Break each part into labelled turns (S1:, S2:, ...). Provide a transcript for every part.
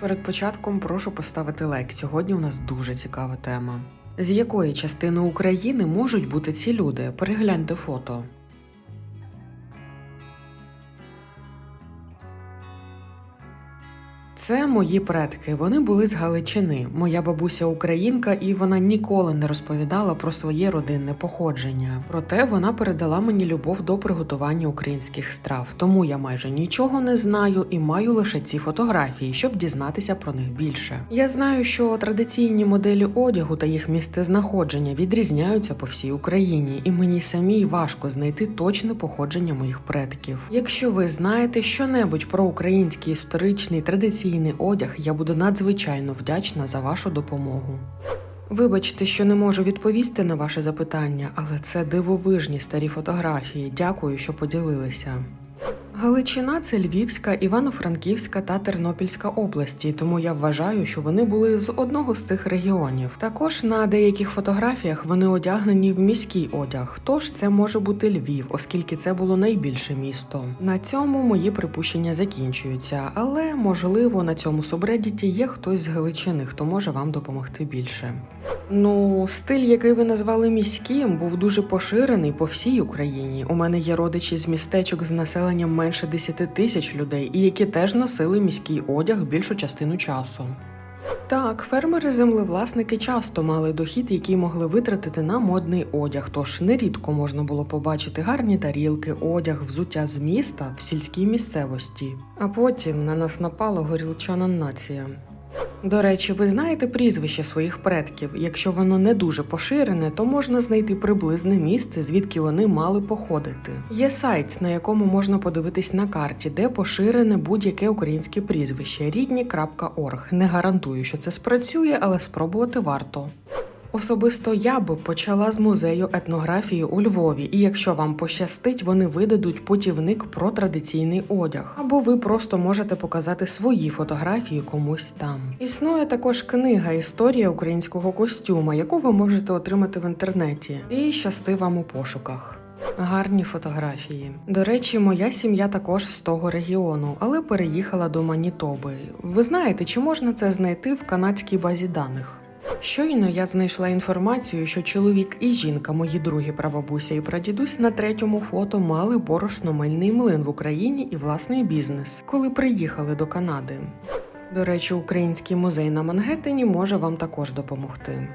S1: Перед початком прошу поставити лайк. Сьогодні у нас дуже цікава тема. З якої частини України можуть бути ці люди? Перегляньте фото. Це мої предки. Вони були з Галичини. Моя бабуся українка, і вона ніколи не розповідала про своє родинне походження. Проте вона передала мені любов до приготування українських страв. Тому я майже нічого не знаю і маю лише ці фотографії, щоб дізнатися про них більше. Я знаю, що традиційні моделі одягу та їх місце знаходження відрізняються по всій Україні, і мені самій важко знайти точне походження моїх предків. Якщо ви знаєте щонебудь про український історичний традиційний одяг, я буду надзвичайно вдячна за вашу допомогу. Вибачте, що не можу відповісти на ваше запитання, але це дивовижні старі фотографії. Дякую, що поділилися. Галичина це Львівська, Івано-Франківська та Тернопільська області, тому я вважаю, що вони були з одного з цих регіонів. Також на деяких фотографіях вони одягнені в міський одяг, тож це може бути Львів, оскільки це було найбільше місто. На цьому мої припущення закінчуються, але можливо на цьому субредіті є хтось з Галичини, хто може вам допомогти більше. Ну, стиль, який ви назвали міським, був дуже поширений по всій Україні. У мене є родичі з містечок з населенням менше 10 тисяч людей, і які теж носили міський одяг більшу частину часу. Так, фермери-землевласники часто мали дохід, який могли витратити на модний одяг, тож нерідко можна було побачити гарні тарілки, одяг, взуття з міста в сільській місцевості. А потім на нас напала горілчана нація. До речі, ви знаєте прізвище своїх предків. Якщо воно не дуже поширене, то можна знайти приблизне місце, звідки вони мали походити. Є сайт, на якому можна подивитись на карті, де поширене будь-яке українське прізвище рідні.орг. Не гарантую, що це спрацює, але спробувати варто. Особисто я би почала з музею етнографії у Львові, і якщо вам пощастить, вони видадуть путівник про традиційний одяг, або ви просто можете показати свої фотографії комусь там. Існує також книга Історія українського костюма, яку ви можете отримати в інтернеті. І щасти вам у пошуках. Гарні фотографії. До речі, моя сім'я також з того регіону, але переїхала до Манітоби. Ви знаєте, чи можна це знайти в канадській базі даних? Щойно я знайшла інформацію, що чоловік і жінка, мої другі прабабуся і прадідусь на третьому фото мали борошно-мильний млин в Україні і власний бізнес, коли приїхали до Канади. До речі, український музей на Мангеттені може вам також допомогти.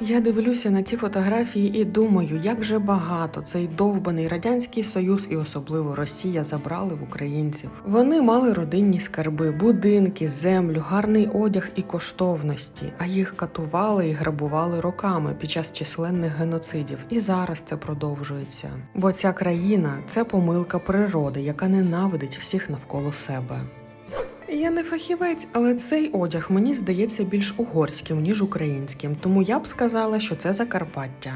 S1: Я дивлюся на ці фотографії і думаю, як же багато цей довбаний радянський союз і особливо Росія забрали в українців. Вони мали родинні скарби, будинки, землю, гарний одяг і коштовності, а їх катували і грабували роками під час численних геноцидів. І зараз це продовжується. Бо ця країна це помилка природи, яка ненавидить всіх навколо себе. Я не фахівець, але цей одяг мені здається більш угорським, ніж українським, тому я б сказала, що це Закарпаття.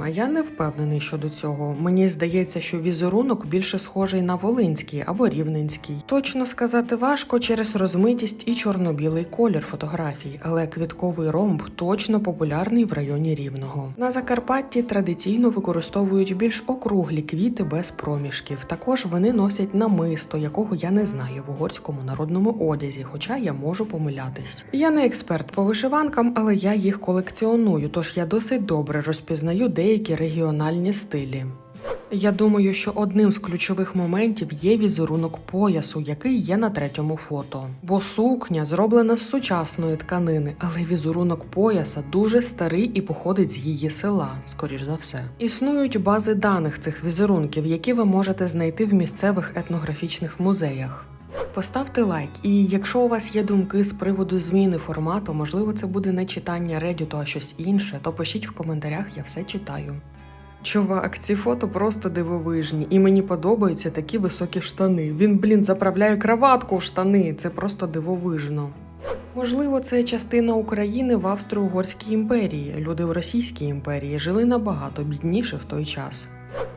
S1: А я не впевнений щодо цього. Мені здається, що візерунок більше схожий на волинський або рівненський. Точно сказати важко через розмитість і чорно-білий колір фотографій, але квітковий ромб точно популярний в районі рівного. На Закарпатті традиційно використовують більш округлі квіти без проміжків. Також вони носять намисто, якого я не знаю в угорському народному одязі, хоча я можу помилятись. Я не експерт по вишиванкам, але я їх колекціоную, тож я досить добре розпізнаю деякі регіональні стилі. Я думаю, що одним з ключових моментів є візерунок поясу, який є на третьому фото. Бо сукня зроблена з сучасної тканини, але візерунок пояса дуже старий і походить з її села, скоріш за все. Існують бази даних цих візерунків, які ви можете знайти в місцевих етнографічних музеях. Поставте лайк, і якщо у вас є думки з приводу зміни формату, можливо, це буде не читання Reddit, а щось інше, то пишіть в коментарях, я все читаю. Чувак, ці фото просто дивовижні, і мені подобаються такі високі штани. Він, блін, заправляє краватку в штани. Це просто дивовижно. Можливо, це частина України в Австро-Угорській імперії. Люди в Російській імперії жили набагато бідніше в той час.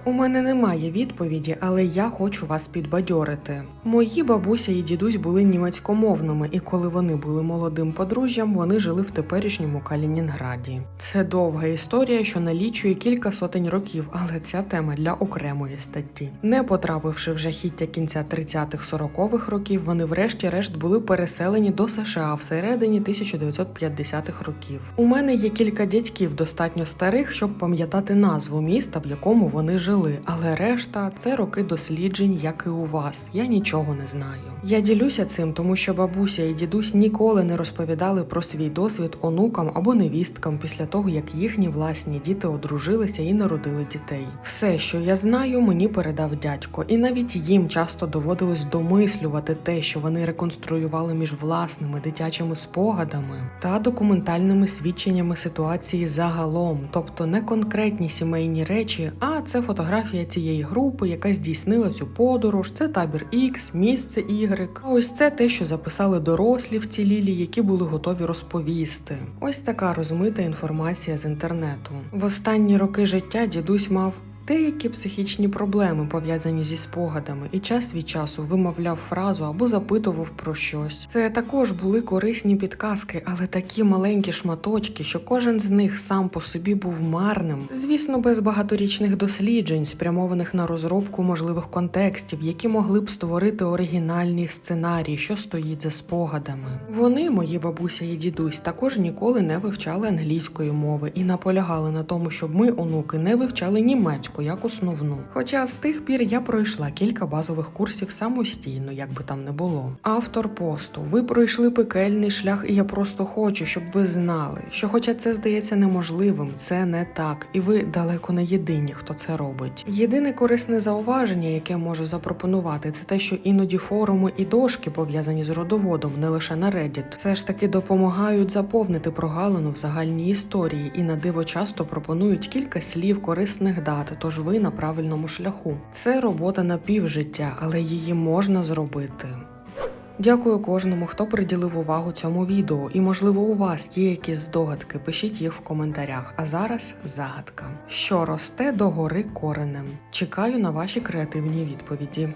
S1: У мене немає відповіді, але я хочу вас підбадьорити. Мої бабуся і дідусь були німецькомовними, і коли вони були молодим подружжям, вони жили в теперішньому Калінінграді. Це довга історія, що налічує кілька сотень років, але ця тема для окремої статті. Не потрапивши в жахіття кінця 30-х-40-х років, вони врешті-решт були переселені до США всередині 1950-х років. У мене є кілька дядьків достатньо старих, щоб пам'ятати назву міста, в якому вони жили, але решта це роки досліджень, як і у вас. Я нічого не знаю. Я ділюся цим, тому що бабуся і дідусь ніколи не розповідали про свій досвід онукам або невісткам після того, як їхні власні діти одружилися і народили дітей. Все, що я знаю, мені передав дядько, і навіть їм часто доводилось домислювати те, що вони реконструювали між власними дитячими спогадами та документальними свідченнями ситуації загалом, тобто не конкретні сімейні речі, а це фотографія цієї групи, яка здійснила цю подорож. Це табір X, місце Y. А ось це те, що записали дорослі в вцілілі, які були готові розповісти. Ось така розмита інформація з інтернету. В останні роки життя дідусь мав. Деякі психічні проблеми пов'язані зі спогадами, і час від часу вимовляв фразу або запитував про щось. Це також були корисні підказки, але такі маленькі шматочки, що кожен з них сам по собі був марним. Звісно, без багаторічних досліджень, спрямованих на розробку можливих контекстів, які могли б створити оригінальний сценарій, що стоїть за спогадами. Вони, мої бабуся і дідусь, також ніколи не вивчали англійської мови і наполягали на тому, щоб ми, онуки, не вивчали німецьку як основну. Хоча з тих пір я пройшла кілька базових курсів самостійно, як би там не було. Автор посту, ви пройшли пекельний шлях, і я просто хочу, щоб ви знали, що, хоча це здається неможливим, це не так, і ви далеко не єдині, хто це робить. Єдине корисне зауваження, яке можу запропонувати, це те, що іноді форуми і дошки пов'язані з родоводом, не лише на Reddit, все ж таки допомагають заповнити прогалину в загальній історії і на диво часто пропонують кілька слів корисних дат. Тож ви на правильному шляху. Це робота на півжиття, але її можна зробити. Дякую кожному, хто приділив увагу цьому відео, і можливо у вас є якісь здогадки. Пишіть їх в коментарях. А зараз загадка, що росте догори коренем. Чекаю на ваші креативні відповіді.